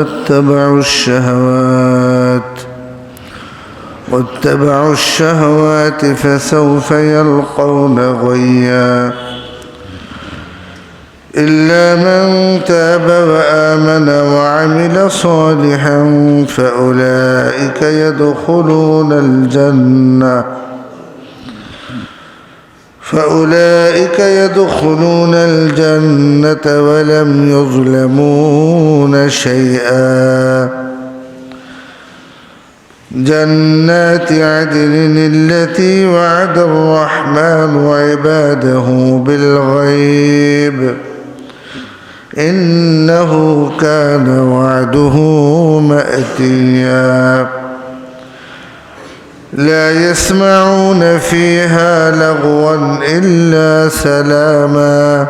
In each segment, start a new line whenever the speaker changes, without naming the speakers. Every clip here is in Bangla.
واتبعوا الشهوات واتبعوا الشهوات فسوف يلقون غيا. إلا من تاب وآمن وعمل صالحا فأولئك يدخلون الجنة. فأولئك يدخلون الجنة ولم يظلمون شيئا. جنات عدن التي وعد الرحمن عباده بالغيب. إنه كان وعده مأتيا. لا يسمعون فيها لغوا إلا سلاما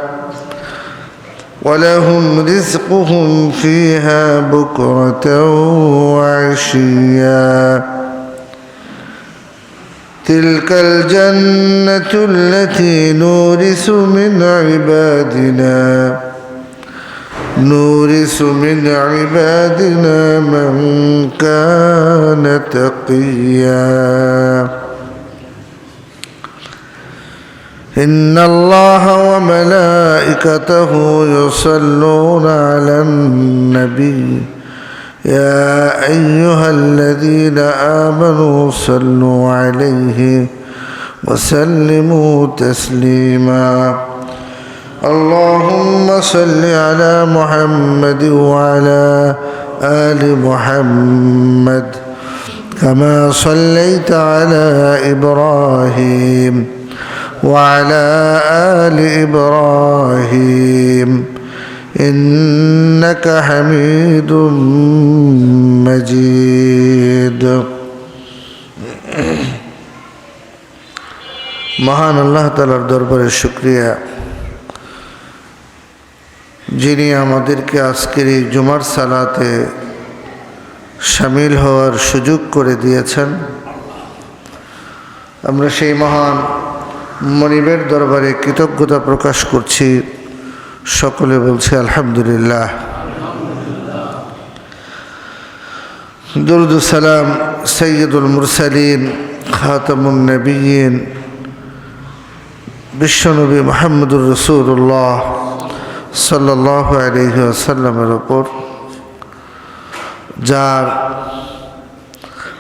ولهم رزقهم فيها بكرة وعشيا. تلك الجنة التي نورث من عبادنا. نورث من عبادنا من كان تقيا. إن الله وملائكته يصلون على النبي. يا أيها الذين آمنوا صلوا عليه وسلموا تسليما. اللهم صل على محمد وعلى آل محمد كما صليت على إبراهيم وعلى آل إبراهيم إنك حميد مجيد মহান আল্লাহ তালার দরবারে শুক্রিয়া যিনি আমাদেরকে আজকের এই জুমার সালাতে সামিল হওয়ার সুযোগ করে দিয়েছেন, আমরা সেই মহান মনিবের দরবারে কৃতজ্ঞতা প্রকাশ করছি। সকলে বলছে, আলহামদুলিল্লাহ। দুরুদুসালাম সৈয়দুল মুরসালিন, খাতামুন নবীন, বিশ্বনবী মোহাম্মদুর রসুল্লাহ সাল্লাহ আলহি ওপর যার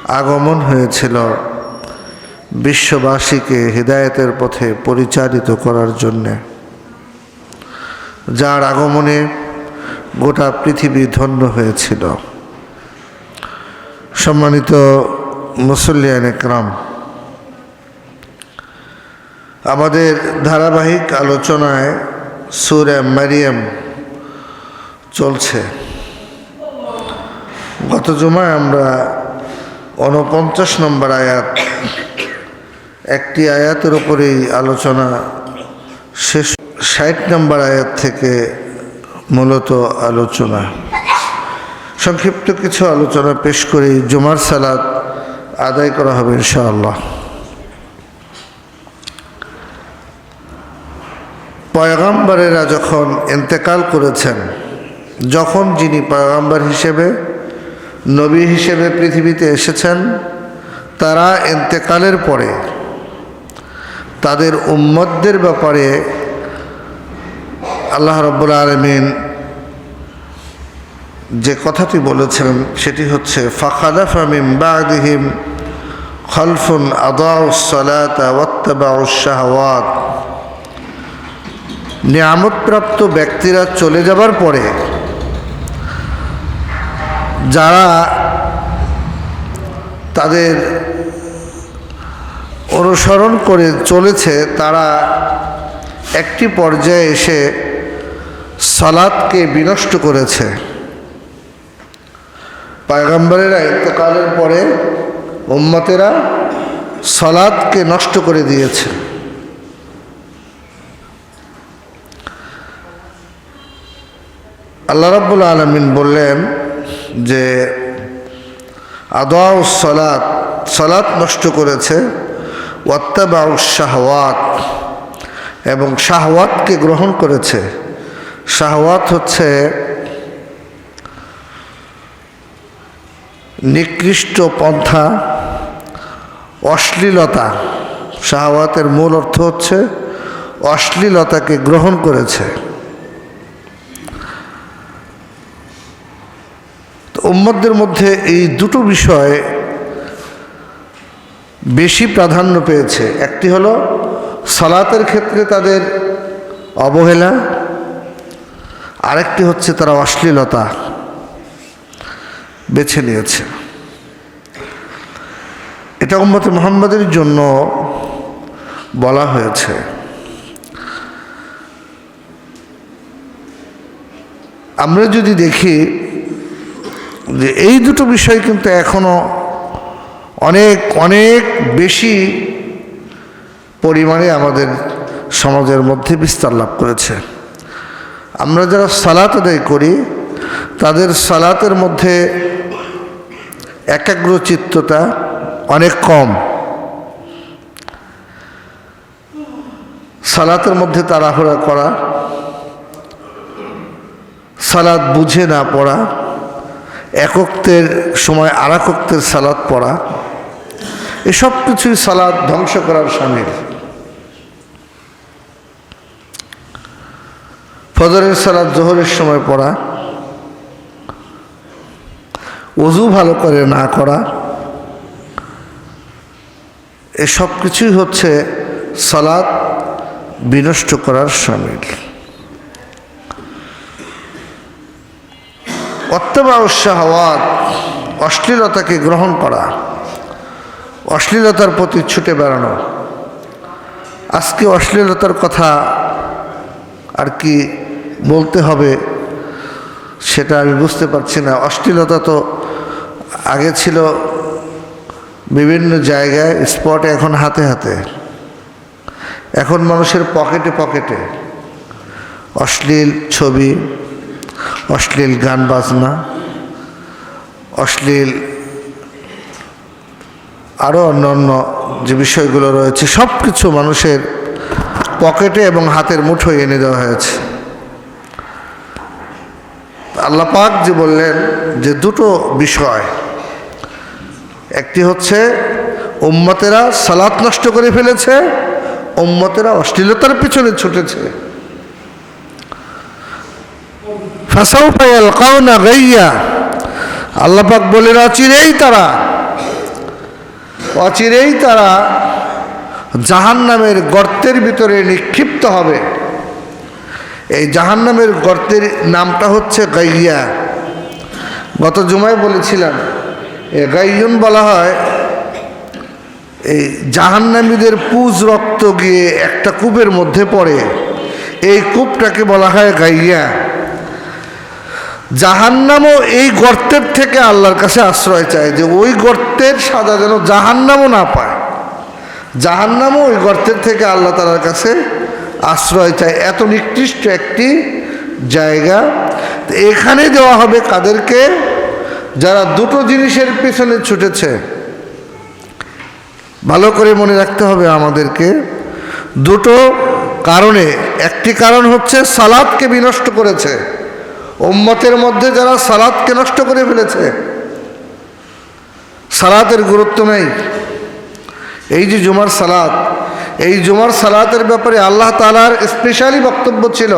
আগমন হয়েছিল বিশ্ববাসীকে হৃদায়তের পথে পরিচালিত করার জন্যে, যার আগমনে গোটা পৃথিবী ধন্য হয়েছিল। সম্মানিত মুসল্লিয়ান একরাম, আমাদের ধারাবাহিক আলোচনায় সুরে মারিয়াম চলছে। গত জুমায় আমরা উনপঞ্চাশ নম্বর আয়াত, একটি আয়াতের উপরেই আলোচনা শেষ, ষাট নম্বর আয়াত থেকে মূলত আলোচনা। সংক্ষিপ্ত কিছু আলোচনা পেশ করে জুমার সালাদ আদায় করা হবে ইনশাআল্লাহ। পয়গাম্বারেরা যখন এন্তেকাল করেছেন, যখন যিনি পয়গাম্বার হিসেবে, নবী হিসেবে পৃথিবীতে এসেছেন, তারা এন্তেকালের পরে তাদের উম্মতদের ব্যাপারে আল্লাহ রব্বুল আলমিন যে কথাটি বলেছেন, সেটি হচ্ছে, ফাখালাফা মিম বাদিহিম খলফুন আদাউসলাতা ওয়াত্তাবাউসাহওয়াত নিয়ামতপ্রাপ্ত ব্যক্তিরা চলে যাবার পরে যারা তাদের অনুসরণ করে চলেছে, তারা একটি পর্যায়ে এসে সালাদকে বিনষ্ট করেছে। পায়গাম্বরেরা ইন্তকালের পরে উম্মতেরা সলাদকে নষ্ট করে দিয়েছে। আল্লাহ রাব্বুল আলমিন বললেন যে আদোয়া সলাৎ সলাৎ নষ্ট করেছে, ওয়াত্তাবাউ শাহওয়াত, এবং শাহওয়াতকে গ্রহণ করেছে। শাহওয়াত হচ্ছে নিকৃষ্ট পন্থা, অশ্লীলতা। শাহওয়াতের মূল অর্থ হচ্ছে অশ্লীলতাকে গ্রহণ করেছে। উম্মতদের মধ্যে এই দুটো বিষয় বেশি প্রাধান্য পেয়েছে। একটি হলো সালাতের ক্ষেত্রে তাদের অবহেলা, আরেকটি হচ্ছে তারা অশ্লীলতা বেছে নিয়েছে। এটা উম্মতে মোহাম্মদের জন্য বলা হয়েছে। আমরা যদি দেখি যে এই দুটো বিষয় কিন্তু এখনও অনেক অনেক বেশি পরিমাণে আমাদের সমাজের মধ্যে বিস্তার লাভ করেছে। আমরা যারা সালাত আদায় করি, তাদের সালাতের মধ্যে একাগ্রচিত্ততা অনেক কম। সালাতের মধ্যে তাড়াহুড়া করা সালাদ বুঝে না পড়া একক্তের সময় আরাকক্তের সালাদ পড়া এসব কিছুই সালাদ ধ্বংস করার সামিল। ফজরের সালাদ জোহরের সময় পড়া, অজু ভালো করে না করা এসব কিছুই হচ্ছে সালাদ বিনষ্ট করার সামিল। অত্যবা উৎসাহওয়াত অশ্লীলতাকে গ্রহণ করা, অশ্লীলতার প্রতি ছুটে বেড়ানো। আজকে অশ্লীলতার কথা আর কি বলতে হবে সেটা আমি বুঝতে পারছি না। অশ্লীলতা তো আগে ছিল বিভিন্ন জায়গায়, স্পটে এখন হাতে হাতে। এখন মানুষের পকেটে পকেটে। অশ্লীল ছবি অশ্লীল গান বাজনা, অশ্লীল আরও অন্যান্য যে বিষয়গুলো রয়েছে সব কিছু মানুষের পকেটে এবং হাতের মুঠোয় এনে দেওয়া হয়েছে। আল্লাহ পাক যে বললেন যে দুটো বিষয়, একটি হচ্ছে উম্মতেরা সালাত নষ্ট করে ফেলেছে, উম্মতেরা অশ্লীলতার পিছনে ছুটেছে। ফাসাউফায়াল কাউনা গাইয়া আল্লাপাক বলেন অচিরেই তারা। অচিরেই তারা জাহান নামের গর্তের ভিতরে নিক্ষিপ্ত হবে। এই জাহান নামের গর্তের নামটা হচ্ছে গাইয়া। গত জুমায় বলেছিলাম, এ গাইয়ুন বলা হয়, এই জাহান্নামীদের পুজ রক্ত গিয়ে একটা কূপের মধ্যে পড়ে। এই কূপটাকে বলা হয় গাইয়া। জাহান্নামও এই গর্তের থেকে আল্লাহর কাছে আশ্রয় চায় যে ওই গর্তের সাজা যেন জাহান্নামও না পায়। জাহান্নামও ওই গর্তের থেকে আল্লাহ তালার কাছে আশ্রয় চায়। এত নিকৃষ্ট একটি জায়গা। এখানে দেওয়া হবে কাদেরকে যারা দুটো জিনিসের পিছনে ছুটেছে। ভালো করে মনে রাখতে হবে আমাদেরকে। দুটো কারণে। একটি কারণ হচ্ছে সালাদকে বিনষ্ট করেছে। উম্মতের মধ্যে যারা সালাদকে নষ্ট করে ফেলেছে সালাতের গুরুত্ব নেই। এই যে জুমার সালাদ, এই জুমার সালাতের ব্যাপারে আল্লাহ তালার স্পেশালি বক্তব্য ছিল।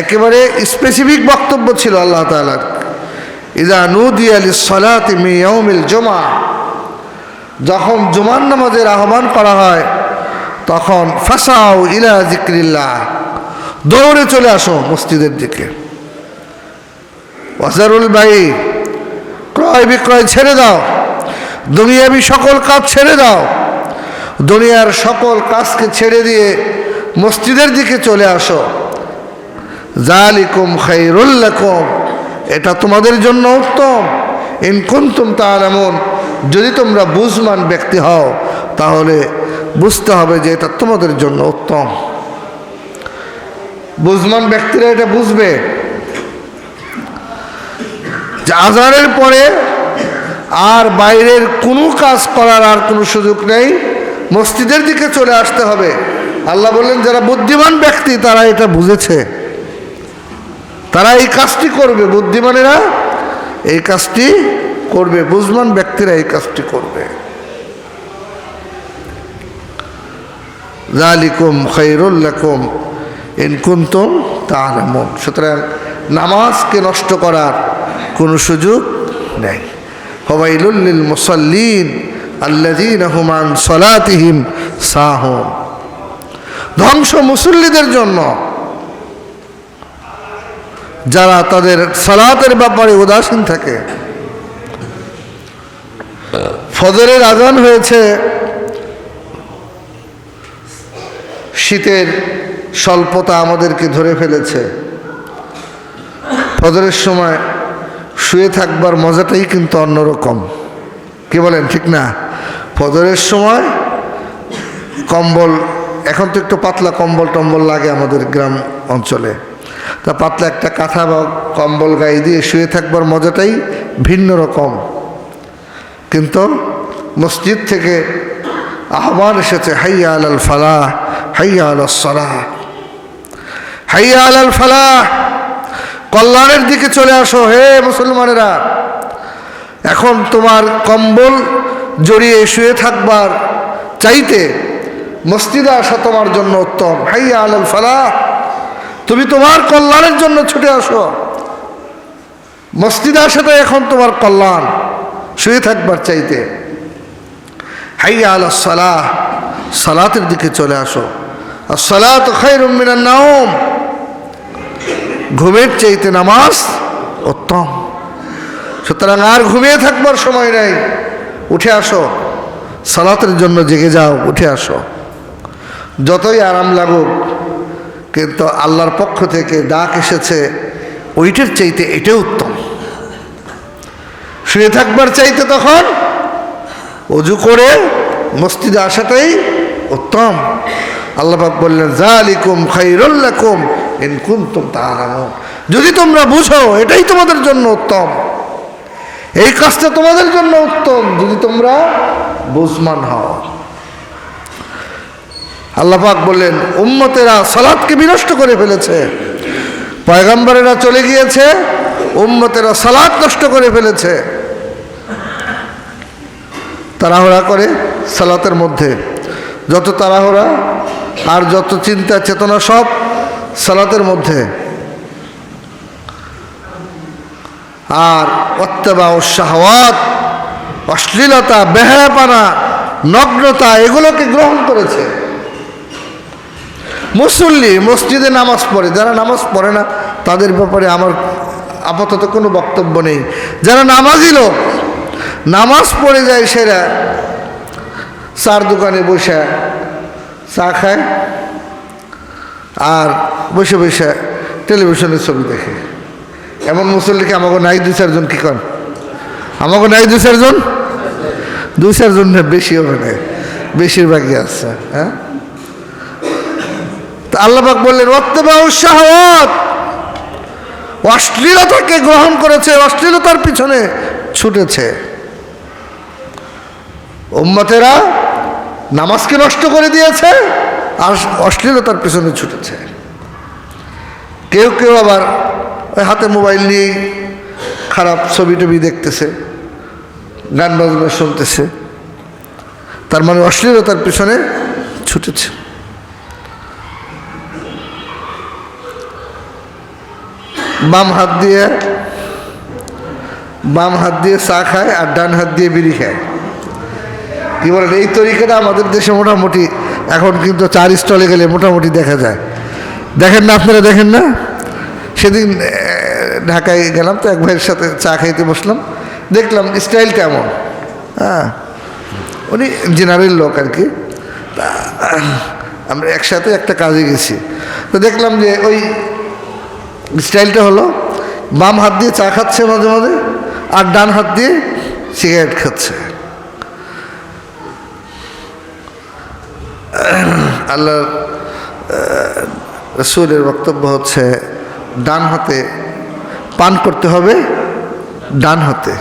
একেবারে স্পেসিফিক বক্তব্য ছিল আল্লাহ তালার ইদা নুদি আলী সালাত মিয়াউমিল জমা যখন জুমার নামাজের আহ্বান করা হয়, তখন ফাসাও ইলা জিক্রিল্লাহ দৌড়ে চলে আসো মসজিদের দিকে। ওয়াজারুল ভাই ক্রয় বিক্রয় ছেড়ে দাও। দুনিয়াবি সকল কাজ ছেড়ে দাও। দুনিয়ার সকল কাজকে ছেড়ে দিয়ে মসজিদের দিকে চলে আসো। জালিকুম খাইরুল্লাকুম এটা তোমাদের জন্য উত্তম। ইনকুন্তুম তাআলামুন, যদি তোমরা বুঝমান ব্যক্তি হও, তাহলে বুঝতে হবে যে এটা তোমাদের জন্য উত্তম। বুঝমান ব্যক্তিরা এটা বুঝবে। আজানের পরে আর বাইরের কোনো কাজ করার আর কোনো সুযোগ নেই, মসজিদের দিকে চলে আসতে হবে। আল্লাহ বললেন, যারা বুদ্ধিমান ব্যক্তি, তারা এটা বুঝেছে। তারা এই কাজটি করবে, বুদ্ধিমানেরা এই কাজটি করবে বুঝমান ব্যক্তিরা এই কাজটি করবে। জালিকুম খৈরুল্লাকুম ইনকুন্তম তাহলামুন সুতরাং নামাজকে নষ্ট করার কোনো সুযোগ নেই। হবাইলুল্লিল মুসল্লিন আল্লাদিন হুমান সলাতিহিম সাহন। ধ্বংস মুসল্লিদের জন্য যারা তাদের সালাতের ব্যাপারে উদাসীন থাকে। ফজরের আজান হয়েছে, শীতের স্বল্পতা আমাদেরকে ধরে ফেলেছে। ফজরের সময় শুয়ে থাকবার মজাটাই কিন্তু অন্যরকম। কি বলেন, ঠিক না? ফজরের সময় কম্বল, এখন তো একটু পাতলা কম্বল টম্বল লাগে আমাদের গ্রাম অঞ্চলে। তা পাতলা একটা কাঁথা বা কম্বল গায়ে দিয়ে শুয়ে থাকবার মজাটাই ভিন্ন রকম। কিন্তু মসজিদ থেকে আহ্বান এসেছে, হাইয়া আলাল ফালাহ, হাইয়া আল সলাহ। হাইয়া আলাল ফালাহ। কল্যাণের দিকে চলে আসো হে মুসলমানেরা। এখন তোমার কম্বল জড়িয়ে শুয়ে থাকবার চাইতে মসজিদে আসা তোমার জন্য উত্তম। হাইয়া আলাল ফালাহ। তুমি তোমার কল্যাণের জন্য ছুটে আসো। মসজিদে আসাটাই এখন তোমার কল্যাণ, শুয়ে থাকবার চাইতে। হাইয়া আল সালাহ। সালাতের দিকে চলে আসো। আর সালাত খাইরুমিনার নাওম। ঘুমের চাইতে নামাজ উত্তম। সুতরাং আর ঘুমিয়ে থাকবার সময় নেই। উঠে আসো। সালাতের জন্য জেগে যাও, উঠে আসো। যতই আরাম লাগুক, কিন্তু আল্লাহর পক্ষ থেকে ডাক এসেছে, ওইটার চাইতে এটা উত্তম। শুয়ে থাকবার চাইতে তখন অজু করে মসজিদে আসাটাই উত্তম। আল্লাহাক বললেন জালিকুম খাইরুল্লাকুম ইন কুনতুম তাআলামুন। যদি তোমরা বুঝো, এটাই তোমাদের জন্য উত্তম। এই কাজটা তোমাদের জন্য উত্তম, যদি তোমরা বুঝমান হও। আল্লাপাক বললেন, উম্মতেরা সালাদকে বিনষ্ট করে ফেলেছে, পয়গাম্বরেরা চলে গিয়েছে, উম্মতেরা সালাদ নষ্ট করে ফেলেছে। তাড়াহুড়া করে সালাতের মধ্যে যত তাড়াহুড়া আর যত চিন্তা চেতনা সব সালাতের মধ্যে। আর অত্যাবা ও শাহওয়াত, অশ্লীলতা, বেহায়াপানা, নগ্নতা, এগুলোকে গ্রহণ করেছে। মুসল্লি মসজিদে নামাজ পড়ে, যারা নামাজ পড়ে না, তাদের ব্যাপারে আমার আপাতত কোনো বক্তব্য নেই। যারা নামাজি লোক, নামাজ পড়ে যায় সেরা চার দোকানে বসে চা খায় আর বসে বসে টেলিভিশনের ছবি দেখে। এমন মুসল্লিকে আমাকে নাই দু চারজন কী কর আমাকে নাই দু চারজন? দু চারজন বেশি হবে না, বেশিরভাগই আছে হ্যাঁ? তা আল্লাহবাক বললেন অত্যাবা উৎসাহত অশ্লীলতাকে গ্রহণ করেছে? অশ্লীলতার পিছনে ছুটেছে। উম্মতেরা নামাজকে নষ্ট করে দিয়েছে আর অশ্লীলতার পিছনে ছুটেছে। কেউ কেউ আবার ওই হাতে মোবাইল নিয়ে খারাপ ছবি টবি দেখতেছে, গান বাজনা শুনতেছে। তার মানে অশ্লীলতার পেছনে ছুটেছে। বাম হাত দিয়ে, বাম হাত দিয়ে চা খায় আর ডান হাত দিয়ে বিড়ি খায়। কি বলেন এই তরিকাটা আমাদের দেশে মোটামুটি এখন কিন্তু চার স্টলে গেলে মোটামুটি দেখা যায়। দেখেন না আপনারা দেখেন না? সেদিন ঢাকায় গেলাম তো এক ভাইয়ের সাথে চা খাইতে বসলাম। দেখলাম স্টাইলটা এমন হ্যাঁ উনি জেনারেল লোক আর কি। তা, আমরা একসাথে একটা কাজে গেছি। তো দেখলাম যে ওই স্টাইলটা হলো বাম হাত দিয়ে চা খাচ্ছে মাঝে মাঝে আর ডান হাত দিয়ে সিগারেট খাচ্ছে। আল্লাহ রসুলের বক্তব্য হচ্ছে, ডান হাতে পান করতে হবে, ডান হাতে।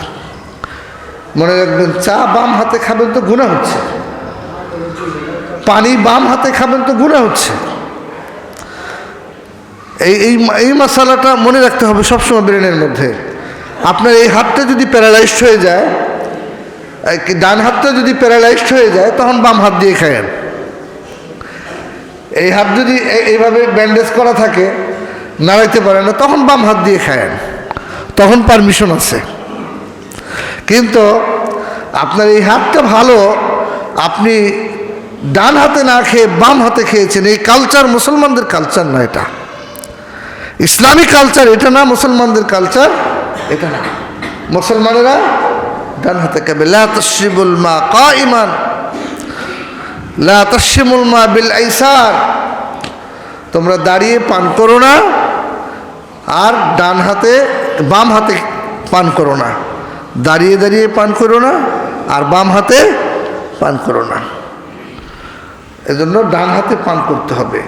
মনে রাখবেন, চা বাম হাতে খাবেন তো গুণা হচ্ছে। পানি বাম হাতে খাবেন তো গুণা হচ্ছে। এই এই এই মশালাটা মনে রাখতে হবে সবসময় ব্রেনের মধ্যে। আপনার এই হাতটা যদি প্যারালাইজড হয়ে যায় ডান হাতটা যদি প্যারালাইজড হয়ে যায়, তখন বাম হাত দিয়ে খায়েন এই হাত যদি এইভাবে ব্যান্ডেজ করা থাকে, নাড়াইতে পারে না, তখন বাম হাত দিয়ে খায়েন। তখন পারমিশন আছে। কিন্তু আপনার এই হাতটা ভালো, আপনি ডান হাতে না খেয়ে বাম হাতে খেয়েছেন, এই কালচার মুসলমানদের কালচার না এটা। ইসলামী কালচার এটা না, মুসলমানদের কালচার এটা না। মুসলমানেরা ডান হাতে খাবে। লা তশরিবুল মা কা ইমান তোমরা দাঁড়িয়ে পান করো না, আর ডান হাতে, বাম হাতে পান করো না। দাঁড়িয়ে দাঁড়িয়ে পান করো না, আর বাম হাতে পান করো না। এজন্য ডান হাতে পান করতে হবে।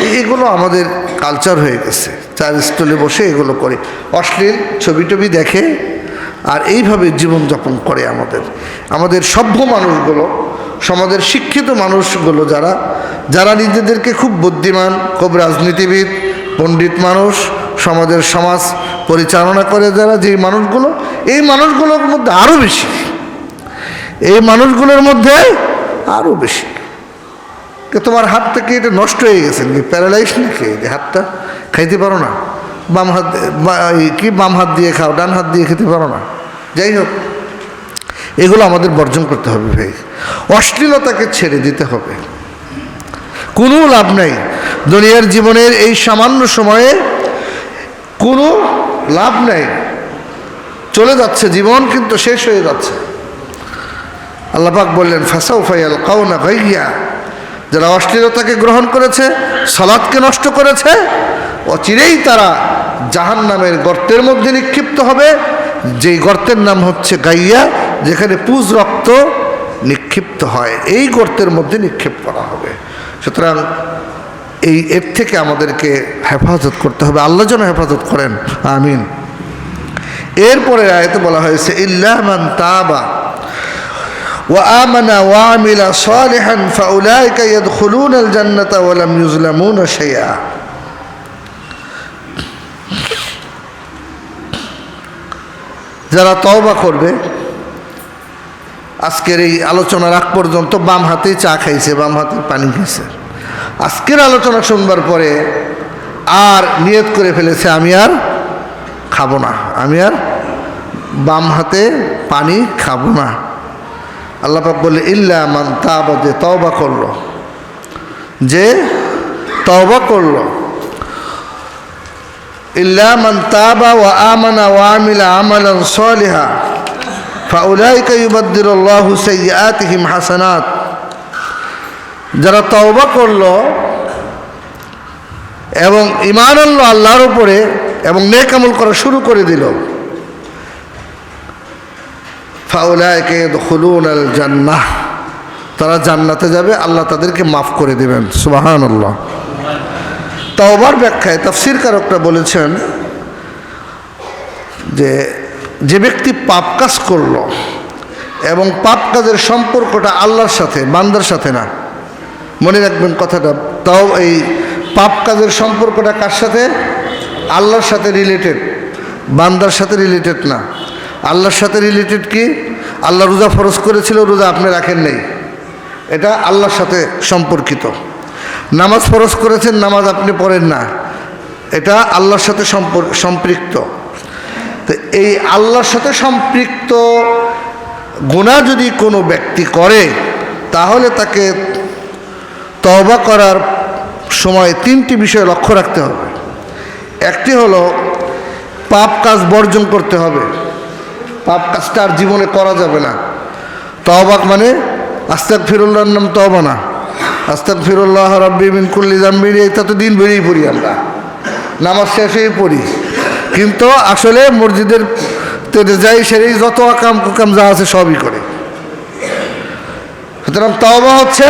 এগুলো আমাদের কালচার হয়ে গেছে। চার স্টলে বসে এগুলো করে। অশ্লীল ছবি টবি দেখে, আর এইভাবে জীবনযাপন করে আমাদের। আমাদের সভ্য মানুষগুলো সমাজের শিক্ষিত মানুষগুলো যারা যারা নিজেদেরকে খুব বুদ্ধিমান, খুব রাজনীতিবিদ, পণ্ডিত মানুষ, সমাজের সমাজ পরিচালনা করে যারা যে মানুষগুলো, এই মানুষগুলোর মধ্যে আরও বেশি। এই মানুষগুলোর মধ্যে আরও বেশি। তোমার হাত থেকে এটা নষ্ট হয়ে গেছে কি প্যারালাইজ নাকি? হাতটা খাইতে পারো না। বাম হাত কি বাম হাত দিয়ে খাও, ডান হাত দিয়ে খেতে পারো না। যাই হোক এগুলো আমাদের বর্জন করতে হবে ভাই। অশ্লীলতাকে ছেড়ে দিতে হবে। কোনো লাভ নাই। দুনিয়ার জীবনের এই সামান্য সময়ে কোনো লাভ নাই। চলে যাচ্ছে, জীবন কিন্তু শেষ হয়ে যাচ্ছে। আল্লাপাক বললেন ফাসাউ ফাইয়াল কাউনা ভাইয়া যারা অশ্লীলতাকে গ্রহণ করেছে, সালাদকে নষ্ট করেছে, অচিরেই তারা জাহান নামের গর্তের মধ্যে নিক্ষিপ্ত হবে। যেই গর্তের নাম হচ্ছে গাইয়া যেখানে পুজ রক্ত নিক্ষিপ্ত হয় এই গর্তের মধ্যে নিক্ষেপ করা হবে সুতরাং এই এর থেকে আমাদেরকে হেফাজত করতে হবে আল্লাহ যেন হেফাজত করেন আমিন এরপরে আয়তে বলা হয়েছে ইল্লামান তাবা وآمن وعمل صالحا فأولئك يدخلون الجنة ولم يظلمون شيئا যারা তওবা করবে আজকের এই আলোচনার আগ পর্যন্ত বাম হাতে চা খাইছে, বাম হাতে পানি খাইছে। আজকের আলোচনা শুনবার পরে আর নিয়ত করে ফেলেছে, আমি আর খাব না। আমি আর বাম হাতে পানি খাব না। আল্লাপাক বলে ইল্লা মান তাবা, যে তওবা করল, যে তওবা করল, ইল্লা মান তাবা ওয়া আমানা ওয়া আমিলা আমালান সালিহা। ফাউলাইকা ইউবাদদিরুল্লাহু সাইয়্যাতিহিম হাসানাত। যারা তওবা করল এবং ইমান আনলো আল্লাহর উপরে এবং নেক আমল করা শুরু করে দিল। ফাউলায়কে খুলুন আল জান্নাহ। তারা জান্নাতে যাবে, আল্লাহ তাদেরকে মাফ করে দেবেন। সুবাহান আল্লাহ তাওবার ব্যাখ্যায় তাফসির কারকরা বলেছেন যে যে ব্যক্তি পাপ কাজ করল এবং পাপ কাজের সম্পর্কটা আল্লাহর সাথে, বান্দার সাথে না, মনে রাখবেন কথাটা, তাও এই পাপ কাজের সম্পর্কটা কার সাথে? আল্লাহর সাথে রিলেটেড বান্দার সাথে রিলেটেড না। আল্লাহর সাথে রিলেটেড কি? আল্লাহ রোজা ফরজ করেছিল, রোজা আপনি রাখেন নেই। এটা আল্লাহর সাথে সম্পর্কিত। নামাজ ফরজ করেছেন, নামাজ আপনি পড়েন না। এটা আল্লাহর সাথে সম্পৃক্ত। তো এই আল্লাহর সাথে সম্পৃক্ত গুণা যদি কোনো ব্যক্তি করে, তাহলে তাকে তওবা করার সময় তিনটি বিষয় লক্ষ্য রাখতে হবে। একটি হলো পাপ কাজ বর্জন করতে হবে। পাপ কাজটা আর জীবনে করা যাবে না। তওবাক মানে আস্তাক ফিরুল্লাহর নাম তওবা না। আস্তাক ফিরুল্লাহ রব্বি মিন কুল্লি জাম্বির এটা তো দিন বেরিয়ে পড়ি আমরা। নামাজ শেষেই পড়ি। কিন্তু আসলে মসজিদের যাই সেরেই যত আকাম কুকাম যা আছে সবই করে। সুতরাং তওবা হচ্ছে,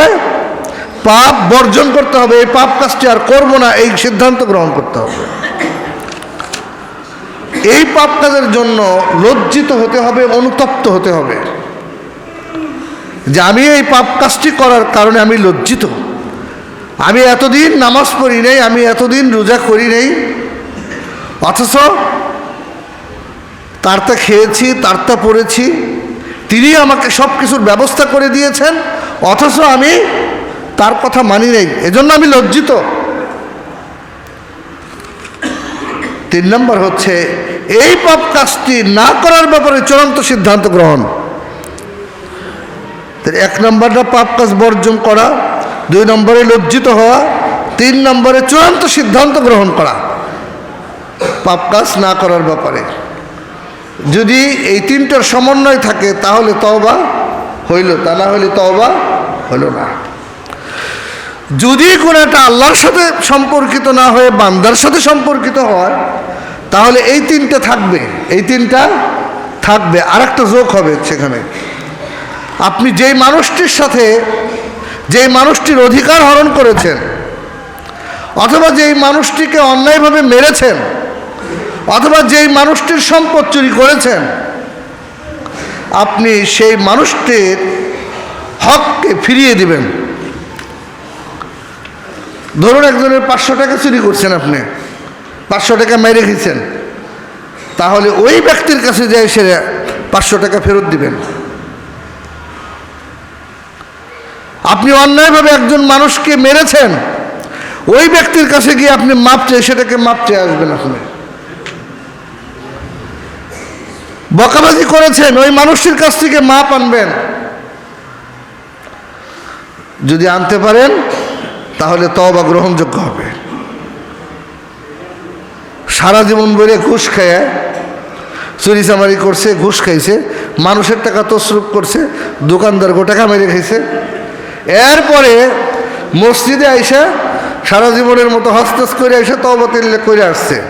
পাপ বর্জন করতে হবে, এই পাপ কাজটি আর করব না, এই সিদ্ধান্ত গ্রহণ করতে হবে। এই পাপ কাজের জন্য লজ্জিত হতে হবে, অনুতপ্ত হতে হবে। যে আমি এই পাপ কাজটি করার কারণে আমি লজ্জিত। আমি এতদিন নামাজ পড়ি নেই, আমি এতদিন রোজা করি নেই অথচ তারটা খেয়েছি তারটা পড়েছি তিনি আমাকে সব কিছুর ব্যবস্থা করে দিয়েছেন, অথচ আমি তার কথা মানি নেই। এজন্য আমি লজ্জিত। তিন নম্বর হচ্ছে, এই পাপ কাজটি না করার ব্যাপারে চূড়ান্ত সিদ্ধান্ত গ্রহণ। এক নম্বরটা পাপ কাজ বর্জন করা, দুই নম্বরে লজ্জিত হওয়া, তিন নম্বরে চূড়ান্ত সিদ্ধান্ত গ্রহণ করা। পাপ কাজ না করার ব্যাপারে। যদি এই তিনটার সমন্বয় থাকে, তাহলে তওবা হইল, তা না হলে তওবা হইল না। যদি গুণাটা আল্লাহর সাথে সম্পর্কিত না হয়ে বান্দার সাথে সম্পর্কিত হয়, তাহলে এই তিনটা থাকবে, এই তিনটা থাকবে। আর একটা যোগ হবে সেখানে। আপনি যেই মানুষটির সাথে, যেই মানুষটির অধিকার হরণ করেছেন, অথবা যেই মানুষটিকে অন্যায়ভাবে মেরেছেন অথবা যেই মানুষটির সম্পদ চুরি করেছেন, আপনি সেই মানুষটির হককে ফিরিয়ে দিবেন। ধরুন একজনের পাঁচশো টাকা চুরি করছেন আপনি, পাঁচশো টাকা মেরে খেয়েছেন, তাহলে ওই ব্যক্তির কাছে যাই সে পাঁচশো টাকা ফেরত দিবেন। আপনি অন্যায়ভাবে একজন মানুষকে মেরেছেন, ওই ব্যক্তির কাছে গিয়ে আপনি মাপ চেয়ে সেটাকে মাপ চেয়ে আসবেন আপনি। বকাবাজি করেছেন, ওই মানুষটির কাছ থেকে মাপ আনবেন। যদি আনতে পারেন, তাহলে তবা গ্রহণযোগ্য হবে। সারা জীবন বলে ঘুষ খেয়ে, চুরি চামারি করছে, ঘুষ খাইছে, মানুষের টাকা তসরুপ করছে, দোকানদার টাকা মেরে খাইছে। এরপরে মসজিদে আইসা সারা জীবনের মতো হস্তস করে এসে তবতিল করে আসছে।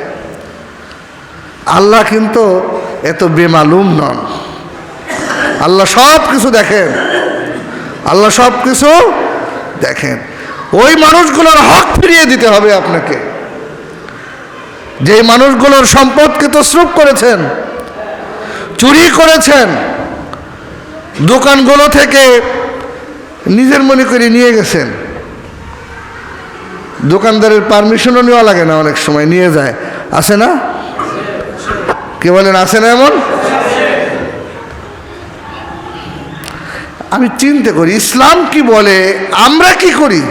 আল্লাহ কিন্তু এত বেমালুম নন। আল্লাহ সব কিছু দেখেন। আল্লাহ সব কিছু দেখেন। ওই মানুষগুলোর হক ফিরিয়ে দিতে হবে আপনাকে। যেই মানুষগুলোর সম্পদকে তসরুপ করেছেন, চুরি করেছেন, দোকানগুলো থেকে নিজের মনে করে নিয়ে গেছেন। দোকানদারের পারমিশনও নেওয়া লাগে না অনেক সময়, নিয়ে যায়। আছে না? কে বলেন, আছে না এমন? আমি চিন্তা করি, ইসলাম কি বলে, আমরা কি করি?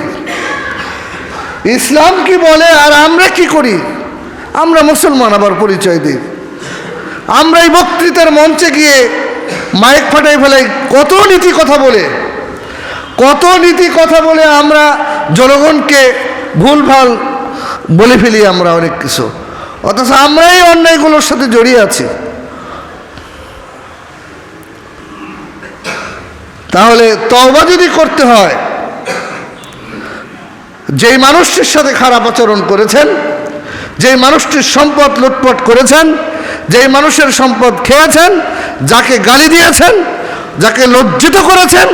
ইসলাম কি বলে আর আমরা কি করি? আমরা মুসলমান আবার পরিচয় দিই। আমরা এই বক্তৃতার মঞ্চে গিয়ে মাইক ফাটাই ফেলাই, কত নীতি কথা বলে, কত নীতি কথা বলে আমরা জনগণকে ভুলভাল বলে ফেলি আমরা অনেক কিছু। অথচ আমরাই অন্যায়গুলোর সাথে জড়িয়ে আছি। তাহলে তওবা যদি করতে হয়, যেই মানুষটির সাথে খারাপ আচরণ করেছেন, যেই মানুষটির সম্পদ লুটপট করেছেন, যেই মানুষের সম্পদ খেয়েছেন, যাকে গালি দিয়েছেন, যাকে লজ্জিত করেছেন,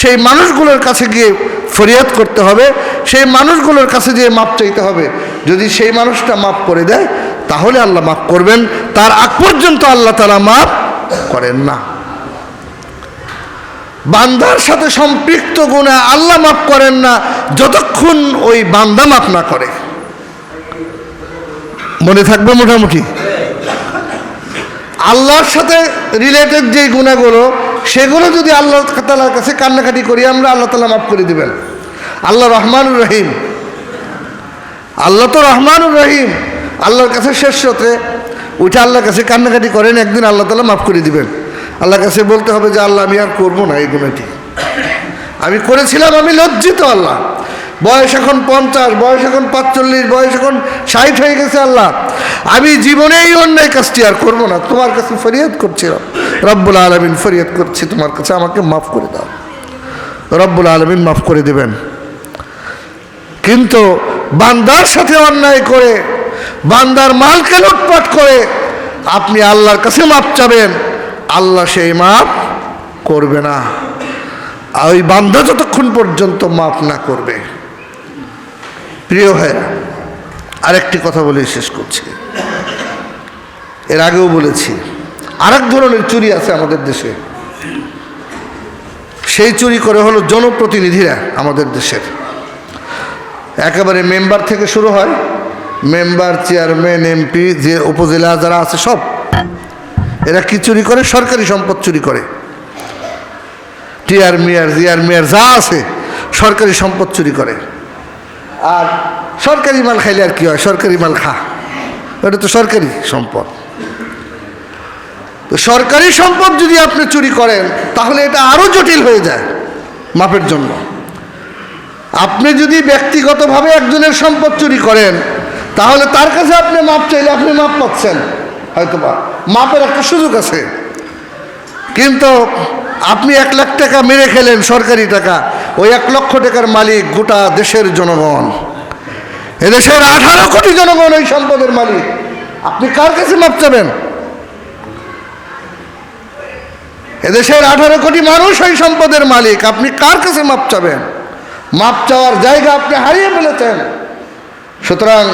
সেই মানুষগুলোর কাছে গিয়ে ফরিয়াদ করতে হবে, সেই মানুষগুলোর কাছে গিয়ে মাপ চাইতে হবে। যদি সেই মানুষটা মাপ করে দেয় তাহলে আল্লাহ মাফ করবেন, তার আগ পর্যন্ত আল্লাহ তারা মাফ করেন না। বান্দার সাথে সম্পৃক্ত গুণে আল্লাহ মাফ করেন না, যতক্ষণ ওই বান্দা মাফ না করে। মনে থাকবে মোটামুটি? আল্লাহর সাথে রিলেটেড যে গুণাগুলো, সেগুলো যদি আল্লাহ তালার কাছে কান্নাকাটি করি, আমরা আল্লাহ তালা মাফ করে দিবেন। আল্লাহ রহমানুর রহিম। আল্লাহ তো রহমানুর রহিম। আল্লাহর কাছে শেষ হতে উঠে আল্লাহর কাছে কান্নাকাটি করেন, একদিন আল্লাহ তালা মাফ করে দিবেন। আল্লাহর কাছে বলতে হবে যে, আল্লাহ, আমি আর করব না এই গুণাটি আমি করেছিলাম, আমি লজ্জিত আল্লাহ। বয়স এখন পঞ্চাশ, বয়স এখন পাঁচচল্লিশ, বয়স এখন ষাট হয়ে গেছে আল্লাহ। আমি জীবনে এই অন্যায় কাজটি আর করব না, তোমার কাছে ফরিয়াদ করছি রব্বুল আলমিন ফরিয়াদ করছি তোমার কাছে, আমাকে মাফ করে দাও। রব্বুল আলমিন মাফ করে দেবেন। কিন্তু বান্দার সাথে অন্যায় করে বান্দার মালকে লুটপাট করে আপনি আল্লাহর কাছে মাপ চাবেন। আল্লাহ সেই মাপ করবে না। ওই বান্দা যতক্ষণ পর্যন্ত মাপ না করবে। প্রিয় ভাইরা আরেকটি কথা বলে শেষ করছি। এর আগেও বলেছি, আরেক ধরনের চুরি আছে আমাদের দেশে। সেই চুরি করে হলো জনপ্রতিনিধিরা আমাদের দেশের। একেবারে মেম্বার থেকে শুরু হয় মেম্বার, চেয়ারম্যান, এমপি, যে উপজেলা যারা আছে সব। এরা কি চুরি করে? সরকারি সম্পদ চুরি করে। টিয়ার মিয়ার, জিয়ার মিয়ার যা আছে, সরকারি সম্পদ চুরি করে। আর সরকারি মাল খাইলে আর কি হয়? সরকারি মাল খা। এটা তো সরকারি সম্পদ। তো সরকারি সম্পদ যদি আপনি চুরি করেন, তাহলে এটা আরও জটিল হয়ে যায় মাপের জন্য। আপনি যদি ব্যক্তিগতভাবে একজনের সম্পদ চুরি করেন তাহলে তার কাছে আপনি মাপ চাইলে আপনি মাপ পাচ্ছেন হয়তো বা মাপের একটা সুযোগ আছে। কিন্তু আপনি এক লাখ টাকা মেরে খেলেন সরকারি টাকা, ওই এক লক্ষ টাকার মালিক গোটা দেশের জনগণ। এদেশের আঠারো কোটি জনগণ ওই সম্পদের মালিক। আপনি কার কাছে মাপ চাবেন? এদেশের আঠারো কোটি মানুষ ওই সম্পদের মালিক, আপনি কার কাছে মাপ চাবেন? মাপ চাওয়ার জায়গা আপনি হারিয়ে ফেলেছেন। সুতরাং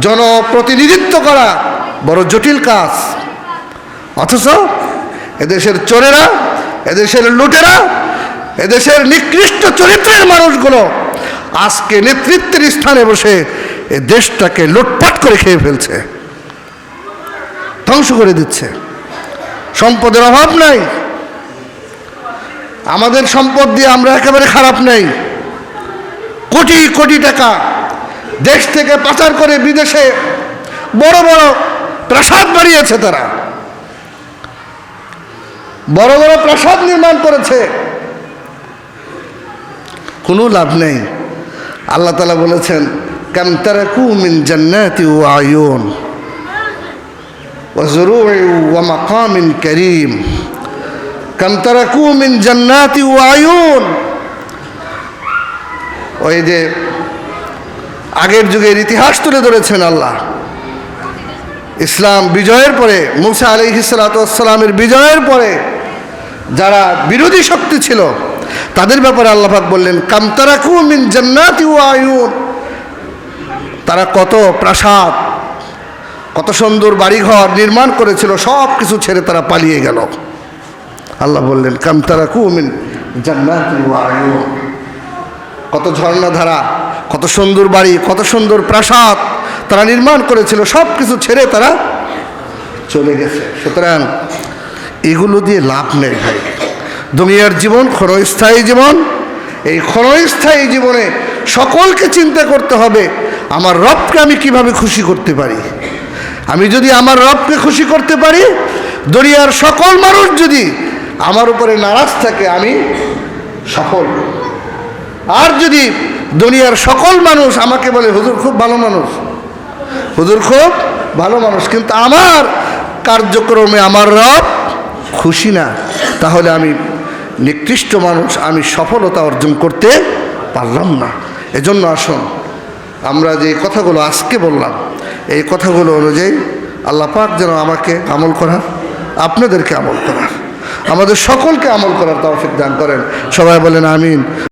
জনপ্রতিনিধিত্ব করা বড় জটিল কাজ। অথচ এদেশের চোরেরা, এদেশের লুটেরা, এদেশের নিকৃষ্ট চরিত্রের মানুষগুলো আজকে নেতৃত্বের স্থানে বসে এ দেশটাকে লুটপাট করে খেয়ে ফেলছে। ধ্বংস করে দিচ্ছে। সম্পদের অভাব নাই। আমাদের সম্পদ দিয়ে আমরা একেবারে খারাপ নেই। কোটি কোটি টাকা দেশ থেকে পাচার করে বিদেশে বড় বড় প্রাসাদ বাড়িয়েছে তারা বড় বড় প্রাসাদ নির্মাণ করেছে কোনো লাভ নেই আল্লাহ তালা বলেছেন কামতারাকু মিন জান্নাতি ও আয়ুন وزروع ومقام كريم كم تركوا من جنات وعيون ওই যে আগের যুগের ইতিহাস তুলে ধরেছেন আল্লাহ। ইসলাম বিজয়ের পরে, মুসা আলি হিসালাতামের বিজয়ের পরে যারা বিরোধী শক্তি ছিল, তাদের ব্যাপারে আল্লাহাক বললেন কামতারাকু মিন জান্নাতি ও আয়ুন। তারা কত প্রাসাদ, কত সুন্দর বাড়িঘর নির্মাণ করেছিল, সব কিছু ছেড়ে তারা পালিয়ে গেল। আল্লাহ বললেন কামতারাকু মিন জান্নাতি ও আয়ুন। কত ঝর্ণাধারা কত সুন্দর বাড়ি, কত সুন্দর প্রাসাদ তারা নির্মাণ করেছিল সব কিছু ছেড়ে তারা চলে গেছে। সুতরাং এগুলো দিয়ে লাভ নেই ভাই। দুনিয়ার জীবন ক্ষণস্থায়ী জীবন, এই ক্ষণস্থায়ী জীবনে সকলকে চিন্তা করতে হবে, আমার রবকে আমি কীভাবে খুশি করতে পারি? আমি যদি আমার রবকে খুশি করতে পারি, দুনিয়ার সকল মানুষ যদি আমার উপরে নারাজ থাকে, আমি সফল। আর যদি দুনিয়ার সকল মানুষ আমাকে বলে, হুজুর, খুব ভালো মানুষ। হুজুর, খুব ভালো মানুষ। কিন্তু আমার কার্যক্রমে আমার রব খুশি না, তাহলে আমি নিকৃষ্ট মানুষ, আমি সফলতা অর্জন করতে পারলাম না। এজন্য আসুন, আমরা যে কথাগুলো আজকে বললাম, এই কথাগুলো অনুযায়ী আল্লাহ পাক যেন আমাকে আমল করার, আপনাদেরকে আমল করার, আমাদের সকলকে আমল করার তৌফিক দান করেন। সবাই বলেন, আমিন।